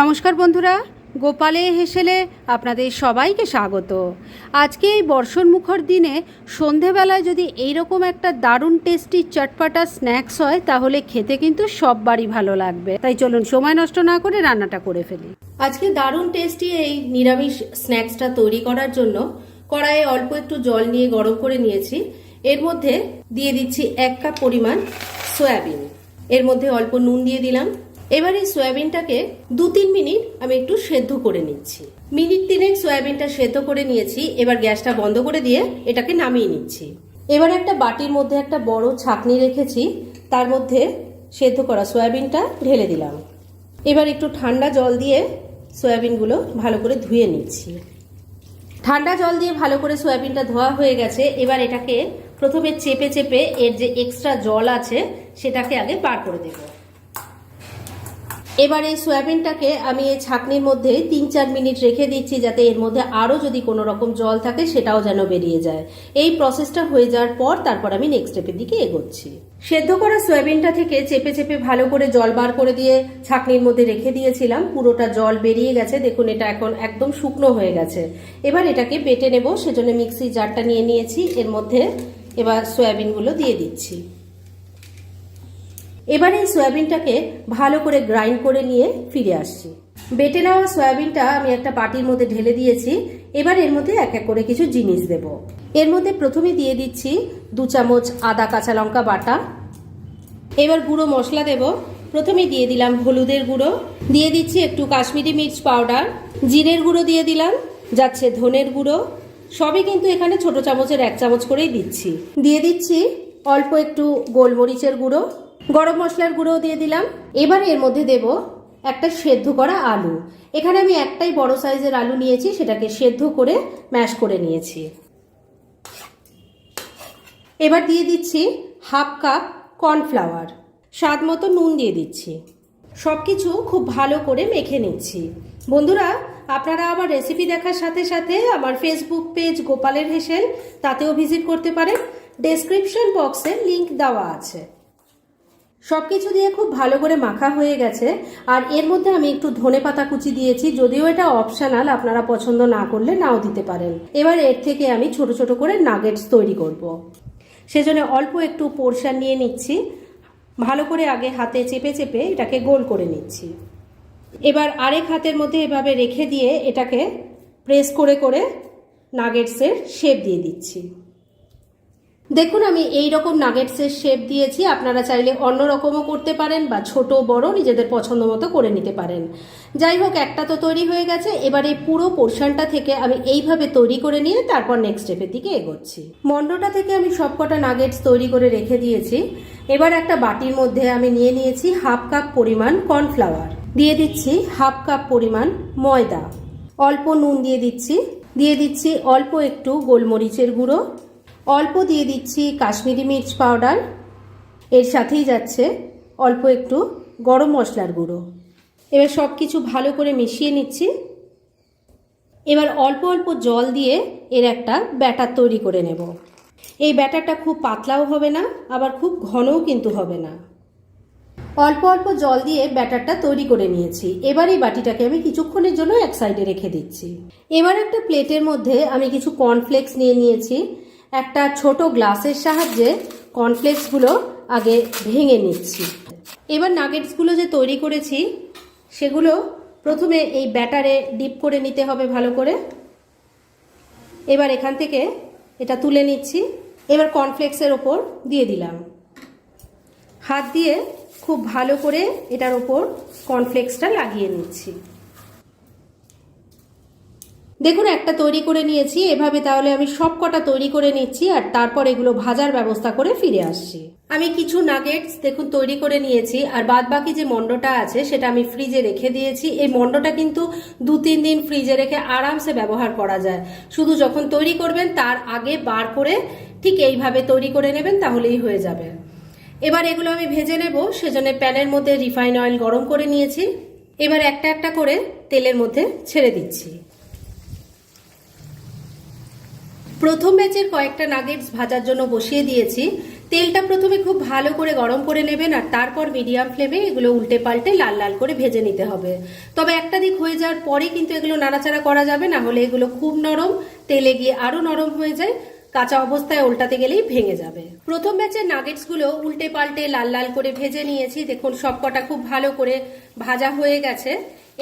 নমস্কার বন্ধুরা, গোপালে হেসেলে আপনাদের সবাইকে স্বাগত। আজকে এই বর্ষণ মুখর দিনে সন্ধেবেলায় যদি এইরকম একটা দারুণ টেস্টি চটপাটা স্ন্যাক্স হয়, তাহলে খেতে কিন্তু সববারই ভালো লাগবে। তাই চলুন সময় নষ্ট না করে রান্নাটা করে ফেলি। আজকে দারুণ টেস্টি এই নিরামিষ স্ন্যাক্সটা তৈরি করার জন্য কড়াইয়ে অল্প একটু জল নিয়ে গরম করে নিয়েছি। এর মধ্যে দিয়ে দিচ্ছি এক কাপ পরিমাণ সয়াবিন। এর মধ্যে অল্প নুন দিয়ে দিলাম। এবার এই সয়াবিনটাকে দু তিন মিনিট আমি একটু সেদ্ধ করে নিচ্ছি। মিনিট তিনেক সয়াবিনটা সেদ্ধ করে নিয়েছি, এবার গ্যাসটা বন্ধ করে দিয়ে এটাকে নামিয়ে নিচ্ছি। এবার একটা বাটির মধ্যে একটা বড় ছাকনি রেখেছি, তার মধ্যে সেদ্ধ করা সয়াবিনটা ঢেলে দিলাম। এবার একটু ঠান্ডা জল দিয়ে সয়াবিনগুলো ভালো করে ধুয়ে নিচ্ছি। ঠান্ডা জল দিয়ে ভালো করে সয়াবিনটা ধোয়া হয়ে গেছে, এবার এটাকে প্রথমে চেপে চেপে এর যে এক্সট্রা জল আছে, সেটাকে আগে বার করে দেব। এবার এই সয়াবিনটাকে আমি এই ছাকনির মধ্যে তিন চার মিনিট রেখে দিচ্ছি যাতে এর মধ্যে আরও যদি কোনো রকম জল থাকে সেটাও যেন বেরিয়ে যায়। এই প্রসেসটা হয়ে যাওয়ার পর তারপর আমি নেক্সট স্টেপের দিকে এগোচ্ছি। সেদ্ধ করা সয়াবিনটা থেকে চেপে চেপে ভালো করে জল বার করে দিয়ে ছাকনির মধ্যে রেখে দিয়েছিলাম। পুরোটা জল বেরিয়ে গেছে। দেখুন, এটা এখন একদম শুকনো হয়ে গেছে। এবার এটাকে বেটে নেব, সেজন্য মিক্সি জারটা নিয়ে নিয়েছি। এর মধ্যে এবার সয়াবিনগুলো দিয়ে দিচ্ছি। এবার এই সয়াবিনটাকে ভালো করে গ্রাইন্ড করে নিয়ে ফিরে আসছি। বেটে নেওয়া সয়াবিনটা আমি একটা বাটির মধ্যে ঢেলে দিয়েছি। এবার এর মধ্যে এক এক করে কিছু জিনিস দেব। এর মধ্যে প্রথমে দিয়ে দিচ্ছি দু চামচ আদা কাঁচা লঙ্কা বাটা। এবার গুঁড়ো মশলা দেব। প্রথমে দিয়ে দিলাম হলুদের গুঁড়ো। দিয়ে দিচ্ছি একটু কাশ্মীরি মির্চ পাউডার। জিরের গুঁড়ো দিয়ে দিলাম, যাচ্ছে ধনের গুঁড়ো। সবই কিন্তু এখানে ছোট চামচের এক চামচ করেই দিচ্ছি। দিয়ে দিচ্ছি অল্প একটু গোলমরিচের গুঁড়ো। গরম মশলার গুঁড়োও দিয়ে দিলাম। এবার এর মধ্যে দেব একটা সেদ্ধ করা আলু। এখানে আমি একটাই বড় সাইজের আলু নিয়েছি, সেটাকে সেদ্ধ করে ম্যাশ করে নিয়েছি। এবার দিয়ে দিচ্ছি হাফ কাপ কর্নফ্লাওয়ার। স্বাদ মতো নুন দিয়ে দিচ্ছি। সব কিছু খুব ভালো করে মেখে নিচ্ছি। বন্ধুরা, আপনারা আমার রেসিপি দেখার সাথে সাথে আমার ফেসবুক পেজ গোপালের হেসেল, তাতেও ভিজিট করতে পারেন। ডেসক্রিপশন বক্সে লিংক দেওয়া আছে। সব কিছু দিয়ে খুব ভালো করে মাখা হয়ে গেছে। আর এর মধ্যে আমি একটু ধনে পাতা কুচি দিয়েছি, যদিও এটা অপশনাল আপনারা পছন্দ না করলে নাও দিতে পারেন। এবার এর থেকে আমি ছোট ছোট করে নাগেটস তৈরি করব। সেজন্য অল্প একটু পোর্শন নিয়ে নিচ্ছি। ভালো করে আগে হাতে চেপে চেপে এটাকে গোল করে নিচ্ছি। এবার আরেক হাতের মধ্যে এভাবে রেখে দিয়ে এটাকে প্রেস করে করে নাগেটসের শেপ দিয়ে দিচ্ছি। দেখুন, আমি এই রকম নাগেটসের শেপ দিয়েছি। আপনারা চাইলে অন্য রকমও করতে পারেন বা ছোট বড় নিজেদের পছন্দ মতো করে নিতে পারেন। যাই হোক, একটা তো তৈরি হয়ে গেছে। এবার এই পুরো পোর্শনটা থেকে আমি এইভাবে তৈরি করে নিয়ে তারপর নেক্সট স্টেপের দিকে এগোচ্ছি। মন্ডটা থেকে আমি সবকটা নাগেটস তৈরি করে রেখে দিয়েছি। এবার একটা বাটির মধ্যে আমি নিয়ে নিয়েছি হাফ কাপ পরিমাণ কর্নফ্লাওয়ার দিয়ে দিচ্ছি হাফ কাপ পরিমাণ ময়দা। অল্প নুন দিয়ে দিচ্ছি। দিয়ে দিচ্ছি অল্প একটু গোলমরিচের গুঁড়ো। অল্প দিয়ে দিচ্ছি কাশ্মীরি মির্চ পাউডার। এর সাথেই যাচ্ছে অল্প একটু গরম মশলার গুঁড়ো। এবার সব কিছু ভালো করে মিশিয়ে নিচ্ছি। এবার অল্প অল্প জল দিয়ে এর একটা ব্যাটার তৈরি করে নেব। এই ব্যাটারটা খুব পাতলাও হবে না, আবার খুব ঘনও কিন্তু হবে না। অল্প অল্প জল দিয়ে ব্যাটারটা তৈরি করে নিয়েছি। এবার এই বাটিটাকে আমি কিছুক্ষণের জন্য এক সাইডে রেখে দিচ্ছি। এবার একটা প্লেটের মধ্যে আমি কিছু কর্নফ্লেক্স নিয়ে নিয়েছি। একটা ছোট গ্লাসের সাহায্যে কর্নফ্লেক্সগুলো আগে ভেঙে নিচ্ছি। এবার নাগেটসগুলো যে তৈরি করেছি, সেগুলো প্রথমে এই ব্যাটারে ডিপ করে নিতে হবে ভালো করে। এবার এখান থেকে এটা তুলে নিচ্ছি। এবার কর্নফ্লেক্সের ওপর দিয়ে দিলাম। হাত দিয়ে খুব ভালো করে এটার ওপর কর্নফ্লেক্সটা লাগিয়ে নিচ্ছি। দেখুন, একটা তৈরি করে নিয়েছি। এভাবে তাহলে আমি সব কটা তৈরি করে নিচ্ছি আর তারপর এগুলো ভাজার ব্যবস্থা করে ফিরে আসছি। আমি কিছু নাগেটস দেখুন, তৈরি করে নিয়েছি আর বাদ বাকি যে মন্ডটা আছে, সেটা আমি ফ্রিজে রেখে দিয়েছি। এই মন্ডটা কিন্তু দু, তিন দিন ফ্রিজে রেখে আরামসে ব্যবহার করা যায়। শুধু যখন তৈরি করবেন, তার আগে বার করে ঠিক এইভাবে তৈরি করে নেবেন, তাহলেই হয়ে যাবে। এবার এগুলো আমি ভেজে নেব। সেজন্য প্যানের মধ্যে রিফাইন অয়েল গরম করে নিয়েছি। এবার একটা একটা করে তেলের মধ্যে ছেড়ে দিচ্ছি। প্রথম ব্যাচের কয়েকটা নাগেটস ভাজার জন্য বসিয়ে দিয়েছি। তেলটা প্রথমে খুব ভালো করে গরম করে নেবেন আর তারপর মিডিয়াম ফ্লেমে এগুলো উল্টে পাল্টে লাল লাল করে ভেজে নিতে হবে। তবে একটা দিক হয়ে যাওয়ার পরে কিন্তু এগুলো নাড়াচাড়া করা যাবে, না হলে এগুলো খুব নরম, তেলে গিয়ে আরও নরম হয়ে যায়, কাঁচা অবস্থায় উল্টাতে গেলেই ভেঙে যাবে। প্রথম ব্যাচের নাগেটসগুলো উল্টে পাল্টে লাল লাল করে ভেজে নিয়েছি। দেখুন, সবকটা খুব ভালো করে ভাজা হয়ে গেছে।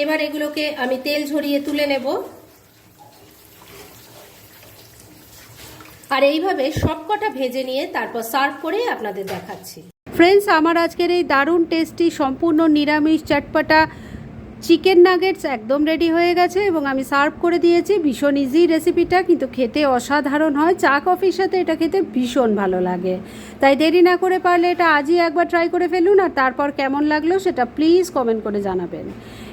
এবার এগুলোকে আমি তেল ঝরিয়ে তুলে নেব। আর এইভাবে সবকটা ভেজে নিয়ে তারপর সার্ভ করে আপনাদের দেখাচ্ছি। ফ্রেন্ডস, আমার আজকের এই দারুণ টেস্টি, সম্পূর্ণ নিরামিষ চটপটা চিকেন নাগেটস একদম রেডি হয়ে গেছে এবং আমি সার্ভ করে দিয়েছি। ভীষণ ইজি রেসিপিটা কিন্তু খেতে অসাধারণ হয়। চা, কফির সাথে এটা খেতে ভীষণ ভালো লাগে। তাই দেরি না করে পারলে এটা আজই একবার ট্রাই করে ফেলুন আর তারপর কেমন লাগল সেটা প্লিজ কমেন্ট করে জানাবেন।